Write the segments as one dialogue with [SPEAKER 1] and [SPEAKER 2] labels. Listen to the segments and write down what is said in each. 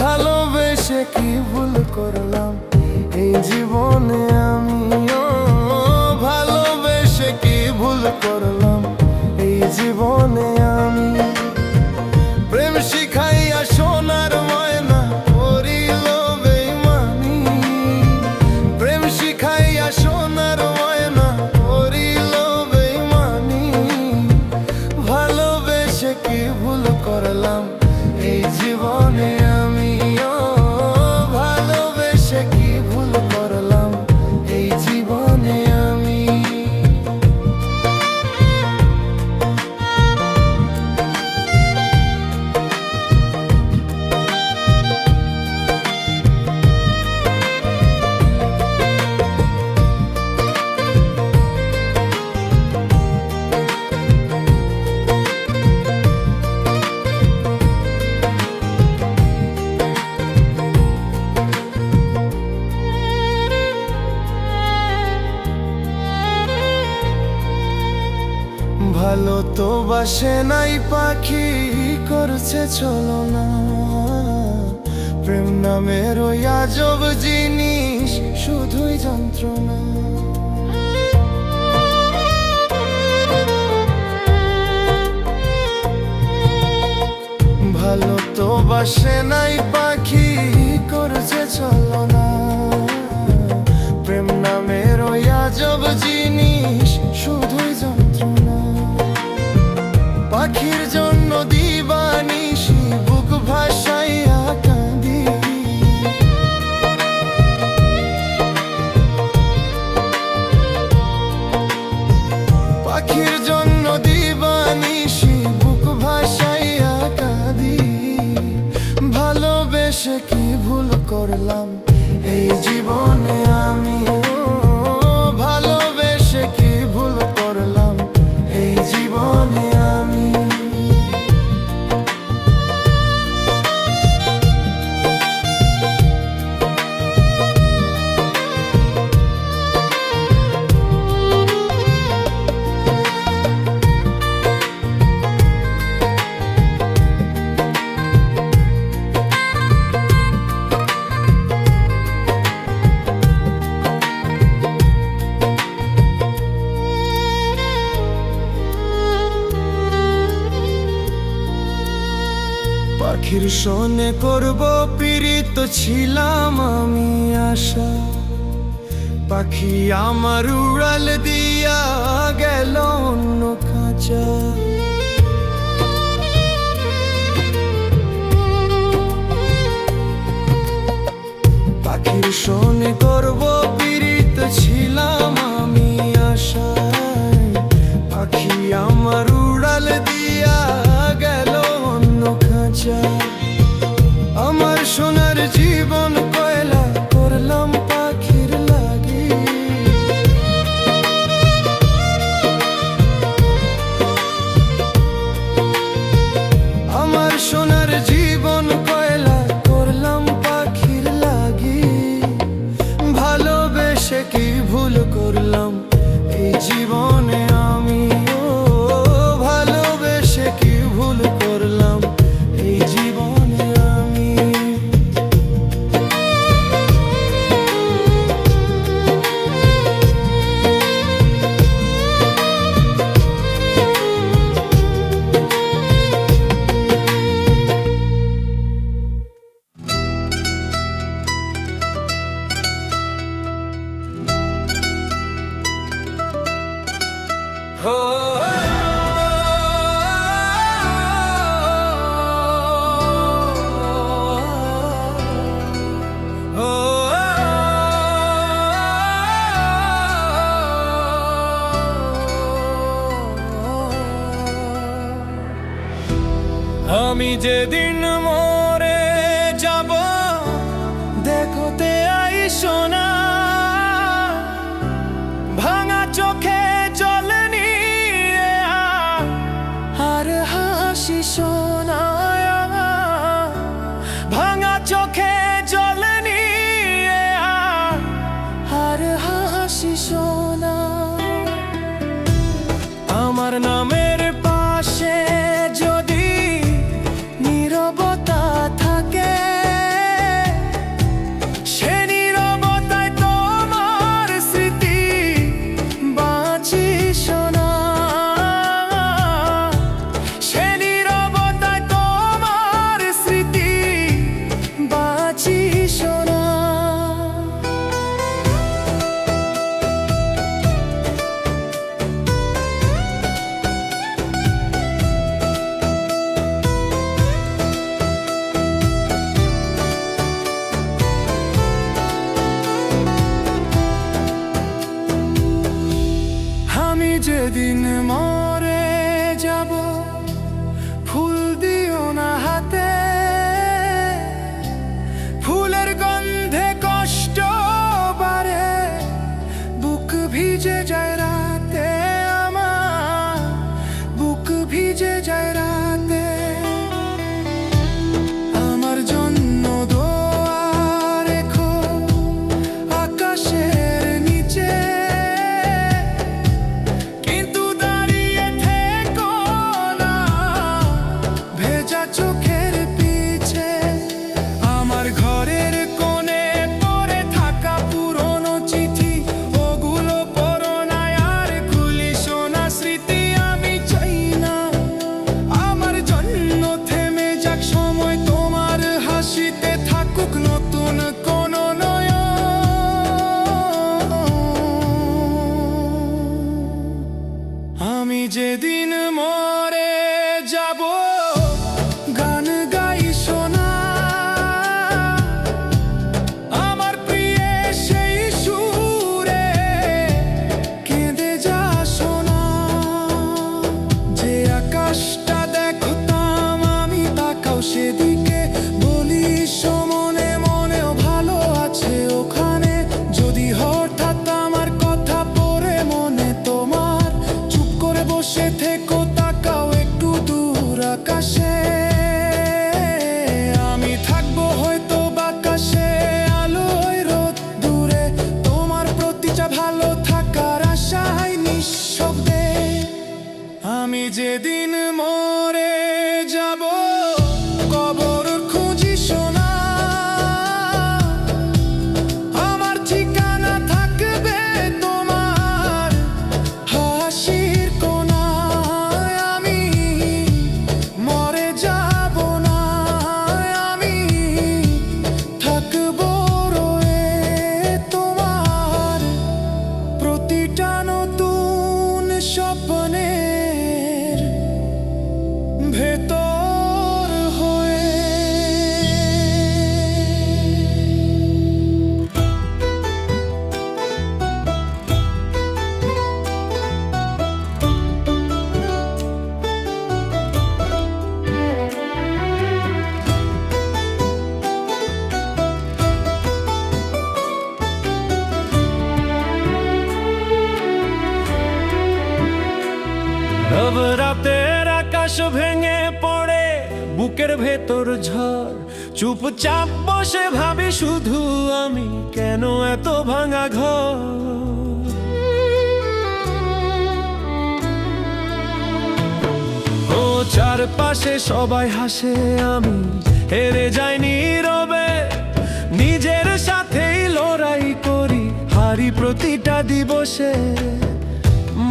[SPEAKER 1] ভালোবেসে কি ভুল করলাম? এই জীবনে আমিও ভালোবেসে কি ভুল করলাম? এই জীবনে আমি করছে, চলো না। প্রেম নামের ওই আজব জিনিস, শুধুই যন্ত্রণা। ভালো তো বাসে নাই পাখি, করছে চলো ভুল করলাম ছিলাম আমি আশা। পাখি আমার উড়াল দিয়া গেল অন্য খাঁচা। পাখির শোনে করব পীড়িত ছিলাম আমি আশায়। পাখি আমার উড়াল দিয়া গেল অন্য খাঁচা। সোনার জীবন আমি যেদিন মরে যাব, দেখতে আই সোনা ভাঙা চোখে চলে নিয়ে আর হাসি শোনা ভাঙা চোখে চলে নিয়ে আর হাসি শোনা আমার নামে আমি যেদিন
[SPEAKER 2] রব রাতের আকাশ ভেঙে পড়ে, বুকের ভেতর ঝড়। চুপচাপ বসে ভাবি শুধু আমি কেন এত ভাঙা ঘর? ও চারপাশে সবাই হাসে, আমি হেরে যাইনি রবে। নিজের সাথেই লড়াই করি, হারি প্রতিটা দিবসে।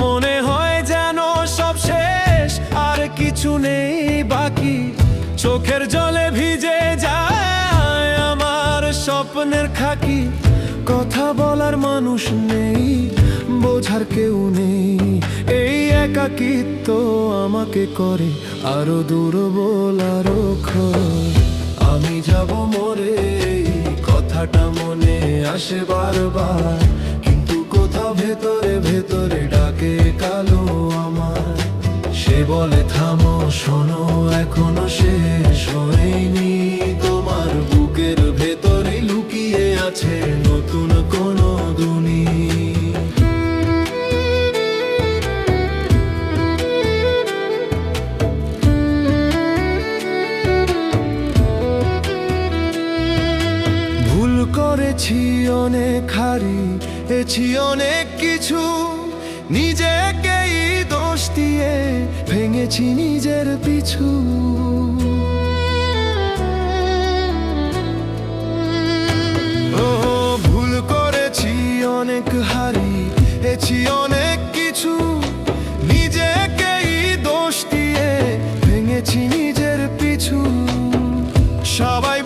[SPEAKER 2] মনে হয় যেন সব শেষ, আর কিছু নেই বাকি। চোখের জলে ভিজে যায় আমার স্বপ্নের খাকি। কথা বলার মানুষ নেই, বোঝার কেউ নেই। এই একাকিত্ব আমাকে করে, আরও দুর্বল, আরও আমি যাব মরে কথাটা মনে আসে বারবার। ভেতরে ভেতরে ডাকে কালো আমার। সে বলে, থামো, শোনো, এখনও শেষ হয়নি। তোমার বুকের ভেতরে লুকিয়ে আছে নতুন কোনো দুনি
[SPEAKER 1] ভুল করেছি অনেক হারি এছি অনেক কিছু। নিজেকেই দোষ দিয়ে ভেঙেছি নিজের পিছু। ও ভুল করেছি, অনেক হারি এছি অনেক কিছু। নিজেকেই দোষ দিয়ে ভেঙেছি নিজের পিছু। সবাই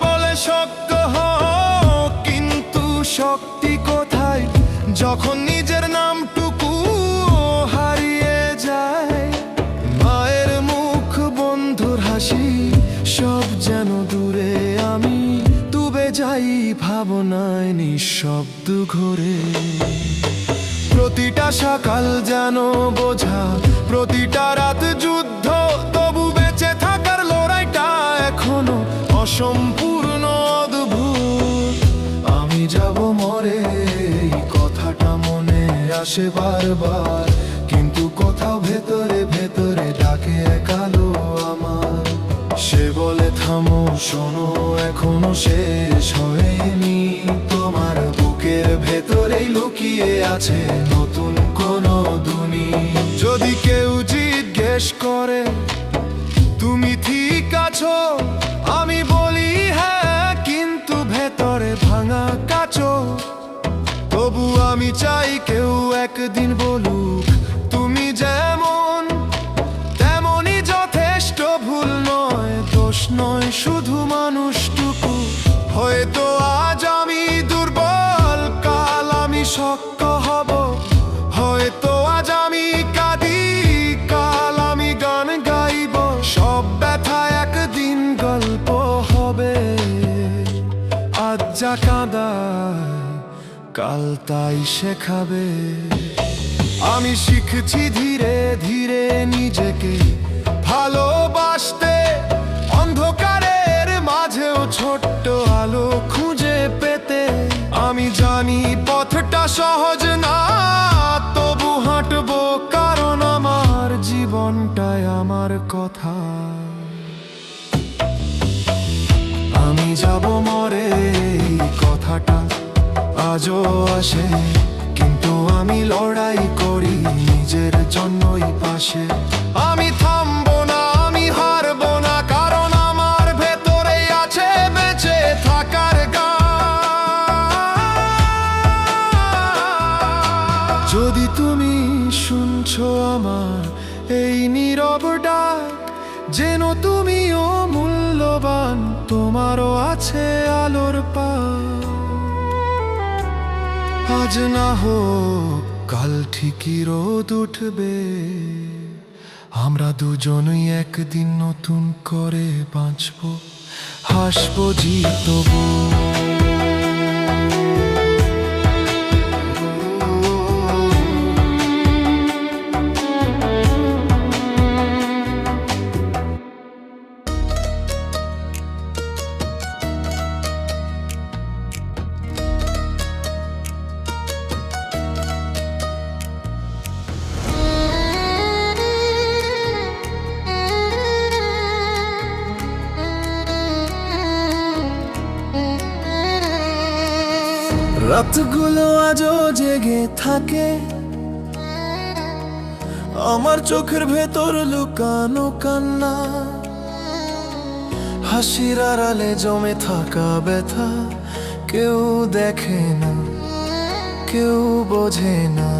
[SPEAKER 1] যখন নিজের নামটুকু হারিয়ে যায়, মায়ের মুখ বন্ধুর হাসি, সব যেন দূরে আমি ডুবে যাই ভাবনায় নিঃশব্দ ঘুরে। প্রতিটা সকাল যেন বোঝা, প্রতিটা রাত যুদ্ধ তবু বেঁচে থাকার লড়াইটা এখনও অসম্পূর্ণ। আসে বারবার, কিন্তু কোথাও ভেতরে ভেতরে ডাকে একালো আমার। সে বলে, থামো, শোনো, এখনও শেষ হয়নি। তোমার বুকের ভেতরেই লুকিয়ে আছে নতুন কোন দুনি যদি কেউ জিজ্ঞেস করে, তুমি ঠিক আছো? আমি বলি হ্যাঁ কিন্তু ভেতরে ভাঙা কাচো। তবু আমি চাই একদিন বলুক, তুমি যেমন, তেমনই যথেষ্ট ভুল নয়, দোষ নয়, শুধু মানুষটুকু। হয়তো আজ আমি দুর্বল, কাল আমি শক্ত হব। হয়তো আজ আমি কাঁদি, কাল আমি গান গাইব। সব ব্যথা একদিন গল্প হবে। আজ যা কাঁদায়, কাল তাই শেখাবে। আমি শিখছি ধীরে ধীরে নিজেকে ভালোবাসতে। অন্ধকারের মাঝেও ছোট্ট আলো খুঁজে পেতে। আমি জানি পথটা সহজ না, তবু হাঁটবো কারণ আমার জীবনটাই আমার কথা। আমি যাব মরে, কথাটা আজও আসে। আমি লড়াই করি নিজের জন্যই পাশে। আমি থামবো না, আমি হারবো না, কারণ আমার ভেতরে আছে বেঁচে থাকার যদি তুমি শুনছো আমার এই নীরব ডাক, যেন তুমিও মূল্যবান, তোমারও আছে আলোর পা আজ না হোক কাল ঠিকই রোদ উঠবে। আমরা দুজনই একদিন নতুন করে বাঁচবো হাসবো জিতবো। রাতগুলো আজও জেগে থাকে। আমার চোখের ভেতর লুকানো কান্না। হাসির আড়ালে জমে থাকা ব্যথা। কেউ দেখে না, কেউ বোঝে না।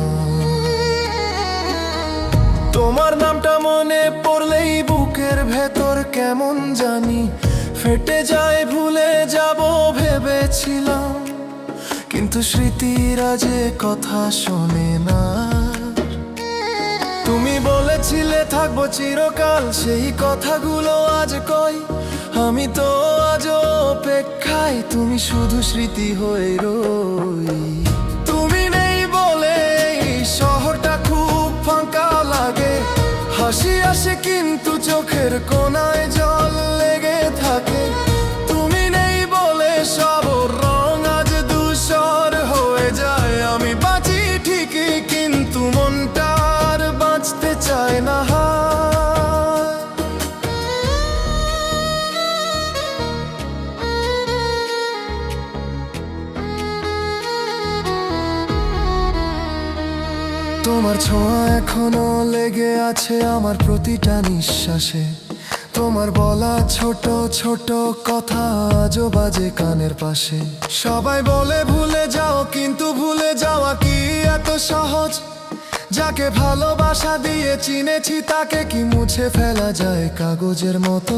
[SPEAKER 1] তোমার নামটা মনে পড়লেই বুকের ভেতর কেমন জানি ফেটে যায়, ভুলে যাব, ভেবেছিলাম। কিন্তু স্মৃতিরা যে কথা শোনে না। তুমি বলেছিলে থাকব চিরকাল, সেই কথাগুলো আজ কই? আমি তো আজ অপেক্ষায়, তুমি শুধু স্মৃতি হয়ে রই। তুমি নেই বলে শহরটা খুব ফাঁকা লাগে। হাসি আসে কিন্তু চোখের কোনায় জল লেগে তোমার ছোঁয়া এখনও লেগে আছে আমার প্রতিটা নিঃশ্বাসে। তোমার বলা ছোট ছোট কথা আজও বাজে কানের পাশে। সবাই বলে ভুলে যাও, কিন্তু ভুলে যাওয়া কি এত সহজ? যাকে ভালোবাসা দিয়ে চিনেছি, তাকে কি মুছে ফেলা যায় কাগজের মতো?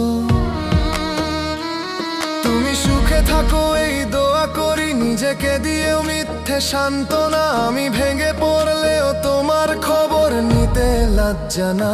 [SPEAKER 1] থাকো দোয়া মিথ্যে সান্ত্বনা। আমি ভেঙে পড়লেও তোমার খবর নিতে লজ্জা না।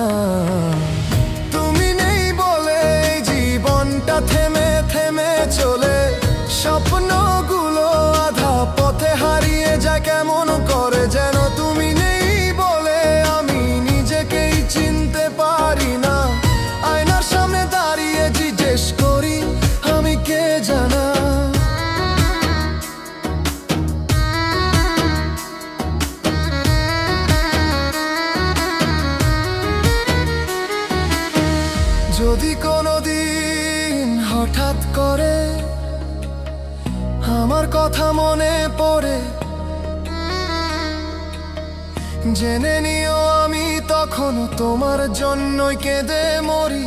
[SPEAKER 1] তোমার জন্যই কেঁদে মরি।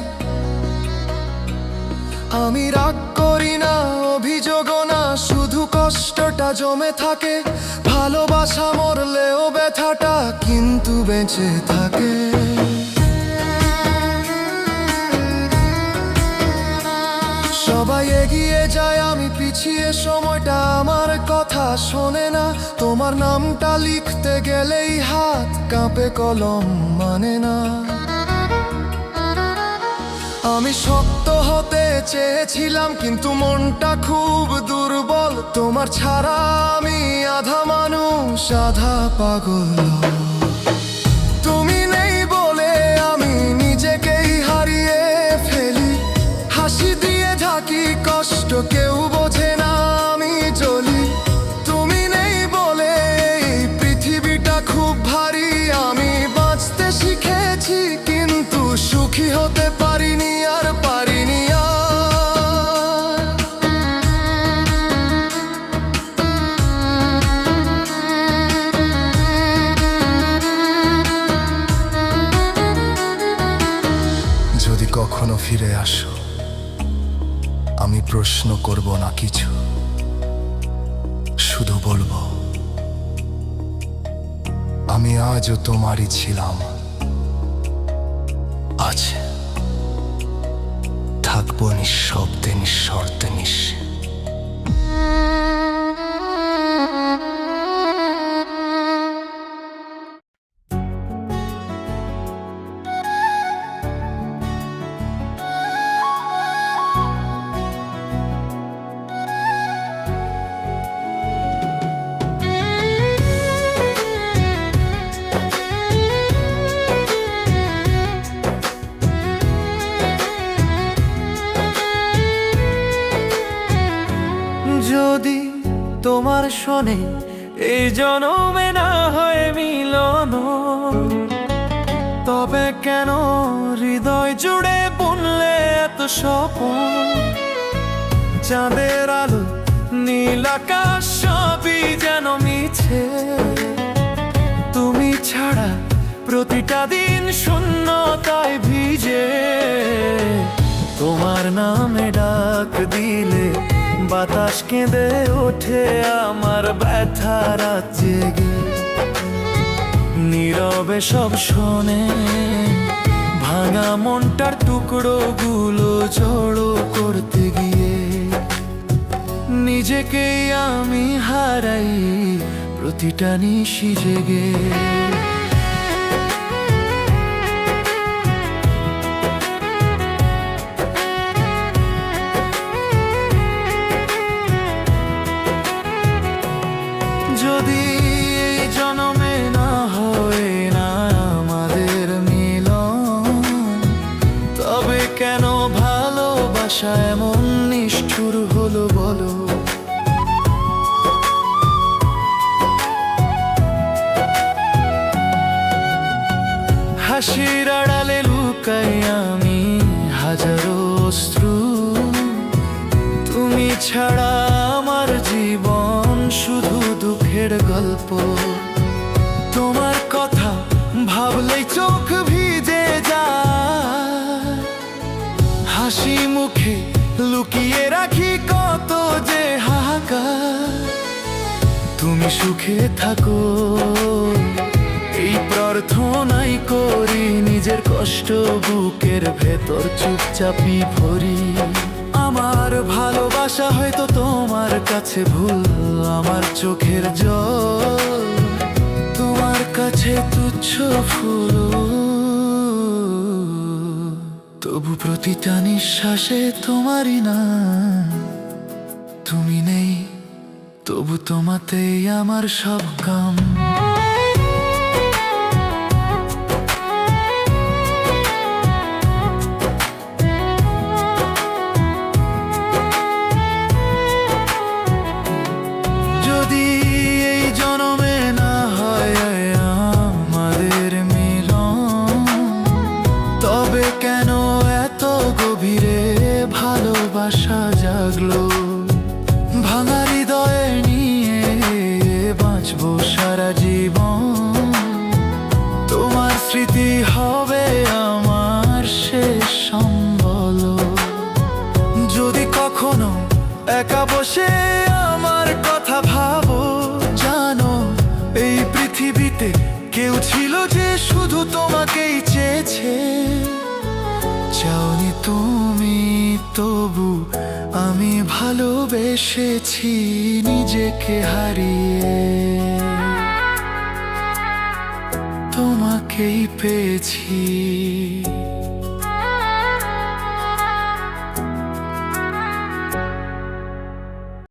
[SPEAKER 1] আমি রাগ করি না, অভিযোগ না, শুধু কষ্টটা জমে থাকে। ভালোবাসা মরলেও ব্যথাটা কিন্তু বেঁচে থাকে। সবাই এগিয়ে যায়, আমি পিছিয়ে সময়টা আমার কথা শোনে না। তোমার নামটা লিখতে গেলেই হাত কাঁপে, কলম মানে না। আমি শক্ত হতে চেয়েছিলাম, কিন্তু মনটা খুব দুর্বল। তোমার ছাড়া আমি আধা মানুষ, আধা পাগল। প্রশ্ন করব না কিছু। শুধু বলব, আমি আজও তোমারই ছিলাম। আছে থাকব নিঃশব্দে নিঃশর্তে নিঃশ্বে
[SPEAKER 2] যদি তোমার শোনে এই জনমে না হয় মিলন, তবে কেন হৃদয় জুড়ে বুনলে এত স্বপন? চাঁদের আলো, নীল আকাশ সবই যেন মিছে। তুমি ছাড়া প্রতিটা দিন শূন্যতায় ভিজে। তোমার নামে ডাক দিলে বাতাস কেঁদে ওঠে আমার ব্যথা রাত জেগে। নীরবে সব শোনে, ভাঙা মনটার টুকরো গুলো জড়ো করতে গিয়ে। নিজেকেই আমি হারাই, প্রতিটা নিশি জেগে। লুকিয়ে রাখি কত যে হাহাকার। তুমি সুখে থাকো, এই প্রার্থনাই করি, নিজের কষ্ট বুকের ভেতর চুপচাপি ভরি। আমার ভালোবাসা হয়তো তোমার কাছে ভুল, আমার চোখের জল তোমার কাছে তুচ্ছ ফুল। তবু প্রতিটা নিঃশ্বাসে তোমারই না তুমি নেই তবু তোমাতেই আমার সব কাম। সারা জীবন তোমার স্মৃতি তবু আমি ভালোবেসেছি নিজেকে হারিয়ে। তোমাকেই পেয়েছি।